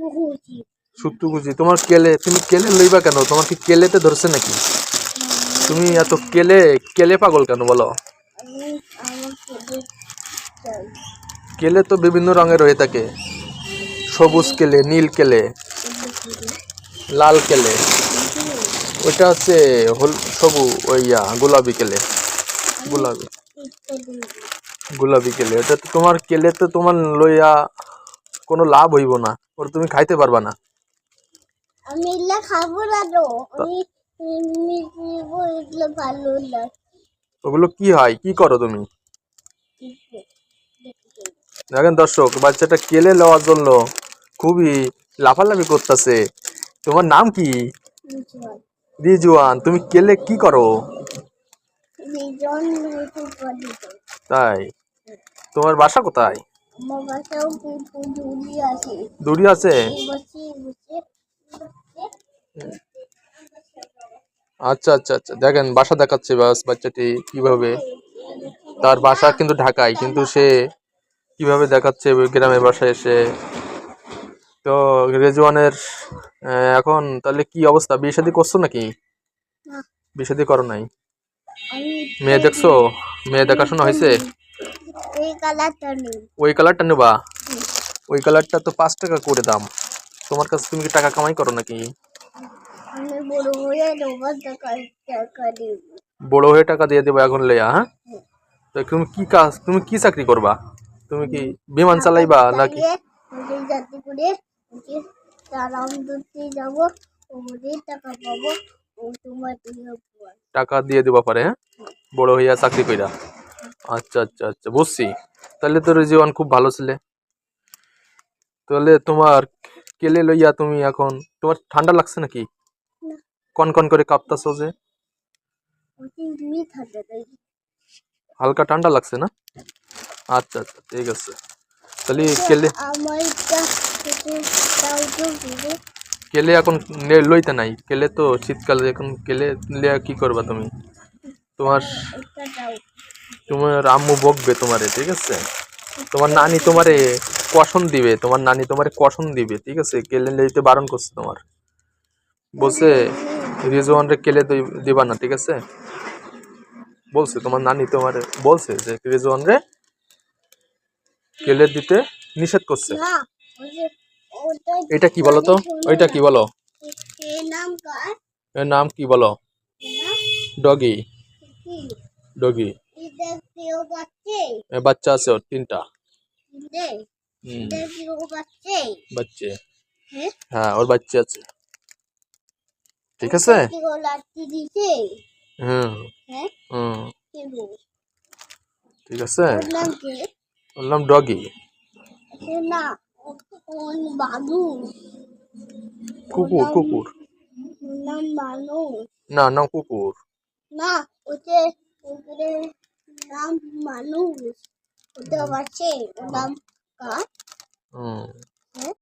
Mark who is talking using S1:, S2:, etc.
S1: খুশি
S2: সুত্তু গুজি তোমার কেলে? তুমি কেলে লইবা কেন? তোমার কি কেলেতে ধরছে নাকি? তুমি এত কেলে কেলে পাগল কেন বলো? কেলে তো বিভিন্ন রঙের হয়ে থাকে। সবুজ কেলে নীল কেলে লাল কেলে। ওইটা হচ্ছে হল সবু ওই ইয়া গোলাপি কেলে। গোলাপি। গোলাপি কেলে। ওটা তো তোমার কেলে তো তোমার লইয়া কোনো লাভ হইব না। ওটা তুমি খাইতে পারবা না।
S1: আমি এগুলো খাব না তো। আমি এগুলো ভালো লাগে
S2: ওগুলো কি হয়? কি করো তুমি? দেখেন দর্শক বাচ্চাটা কেলে লওয়ার জন্য খুবই লাফালাফি করতেছে। তোমার নাম কি? রিজওয়ান। তুমি কেলে কি করো? তাই? তোমার বাসা কোথায়?
S1: আমার আছে
S2: আচ্ছা আচ্ছা আচ্ছা। দেখেন বাসা দেখাচ্ছে বাস বাচ্চাটি কীভাবে। তার বাসা কিন্তু ঢাকায় কিন্তু সে কীভাবে দেখাচ্ছে গ্রামের বাসায় এসে। তো রেজওয়ানের এখন তাহলে কি অবস্থা? বিয়ে শাদী করছ নাকি? বিয়ে শাদী করো নাই? মেয়ে দেখছ? মেয়ে দেখাশোনা হয়েছে?
S1: এই কালারটা নেই
S2: ওই কালারটা নেবা? ওই কালারটা তো পাঁচ টাকা করে দাম। তোমার কাছে তুমি কি টাকা কামাই করো নাকি?
S1: বড় হয়ে টাকা
S2: দিয়ে দেবো এখন লেয়া হ্যাঁ? তো তুমি কি কাজ তুমি কি চাকরি করবা? তুমি কি বিমান চালাইবা নাকি?
S1: যাতে করে যাব টাকা পাবো তোমার
S2: টাকা দিয়ে দেবা পারে হ্যাঁ? বড় হইয়া চাকরি কইরা। আচ্ছা আচ্ছা আচ্ছা বুঝছি। তাহলে তোর জীবন খুব ভালো ছিলে। তাহলে তোমার কেলে লইয়া তুমি এখন তোমার ঠান্ডা লাগছে নাকি। কন কন করে কাঁপতাছো যে? হালকা ঠান্ডা লাগছে না? আচ্ছা আচ্ছা ঠিক আছে। তাহলে কেলে
S1: তো দেবো
S2: কেলে এখন লইতে নাই। কেলে তো শীতকালে এখন কেলে লিয়া কি করবা তুমি? তোমার তোমার আম্মু বকবে তোমারে ঠিক আছে? তোমার নানি তোমারে কষণ দিবে তোমার নানি তোমারে কষণ দিবে ঠিক আছে? কেলে লইতে বারণ করছে তোমার। বলছে রিজওয়ানরে কেলে দিবা না ঠিক আছে? বলছে তোমার নানি তোমার বলছে যে রিজওয়ানরে কেলে দিতে নিষেধ করছে। এটা কি বলো তো? ওইটা কি বলো?
S1: নাম
S2: এর নাম কি বলো? ডগি। ডগি। বাচ্চা আছে ওর তিনটা। বাচ্চে।
S1: হ্যাঁ?
S2: হ্যাঁ ওর বাচ্চা আছে। ঠিক আছে? হুম।
S1: হ্যাঁ?
S2: হুম। ঠিক আছে?
S1: ওর নাম
S2: ডগি।
S1: না
S2: কুকুর কুকুর। না নাম কুকুর।
S1: না ওতে মানুষ ওটা আছে ওর নাম কার
S2: হুম